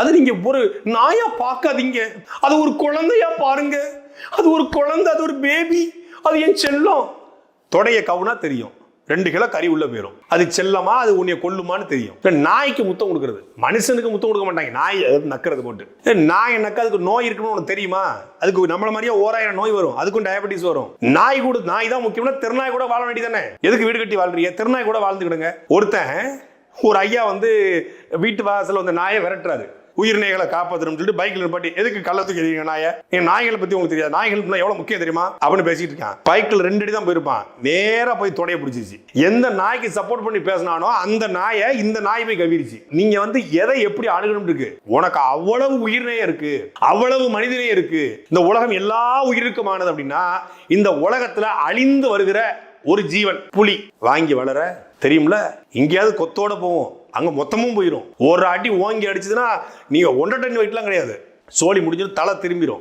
அது நீங்க ஒரு நாயா பார்க்காதீங்க. அது ஒரு குழந்தையா பாருங்க. அது ஒரு குழந்தை அது ஒரு பேபி அது என் செல்லம். தொடைய கவுனா தெரியும். ரெண்டு கிலோ கறி உள்ள போயிடும் அது செல்லமா அது உன்னை கொல்லுமான்னு தெரியும். நாய்க்கு முத்தம் கொடுக்கறது? மனுஷனுக்கு முத்தம் கொடுக்க மாட்டாங்க. நாய் அது நக்கிறது போட்டு. நாய் நக்க அதுக்கு நோய் இருக்குன்னு உனக்கு தெரியுமா? அதுக்கு நம்மள மாதிரியே ஓராயிரம் நோய் வரும். அதுக்கும் டயபெட்டிஸ் வரும். நாய் கூட நாய் தான் முக்கியம்னா திருநாய் கூட வாழ வேண்டியதானே எதுக்கு வீடு கட்டி வாழ்றீங்க? திருநாய் கூட வாழ்ந்துக்கிடுங்க. ஒருத்தன் ஒரு ஐயா வந்து வீட்டு வாசல் வந்து நாயை விரட்டுறாரு. உயிரினைகளை காப்பாற்றணும் சொல்லிட்டு பைக்ல நிப்பாட்டி எதுக்கு கள்ள தூக்கி எறிவீங்க நாயை? என் நாய்களை பத்தி உங்களுக்கு தெரியாது. நாய்கள் எவ்வளவு முக்கியம் தெரியுமா? அப்படின்னு பேசிட்டு இருக்கான். பைக்கில் ரெண்டு அடி தான் போயிருப்பான். நேரா போய் தொடைய பிடிச்சிச்சு எந்த நாய்க்கு சப்போர்ட் பண்ணி பேசினானோ அந்த நாயை இந்த நாய் போய் கவிருச்சு. நீங்க வந்து எதை எப்படி அணுகணும் இருக்கு? உனக்கு அவ்வளவு உயிர்நேயம் இருக்கு. அவ்வளவு மனிதனே இருக்கு. இந்த உலகம் எல்லா உயிருக்குமானது அப்படின்னா இந்த உலகத்துல அழிந்து வருகிற ஒரு ஜீவன் புலி வாங்கி வளர தெரியும்ல? எங்கேயாவது கொத்தோட போவோம். அங்க மொத்தமும் போயிடும் ஒரு அடி ஓங்கி அடிச்சதுன்னா நீங்க ஒன்றரை டன் வெயிட்லாம் கிடையாது. சோழி முடிஞ்சது தலை திரும்பிடும்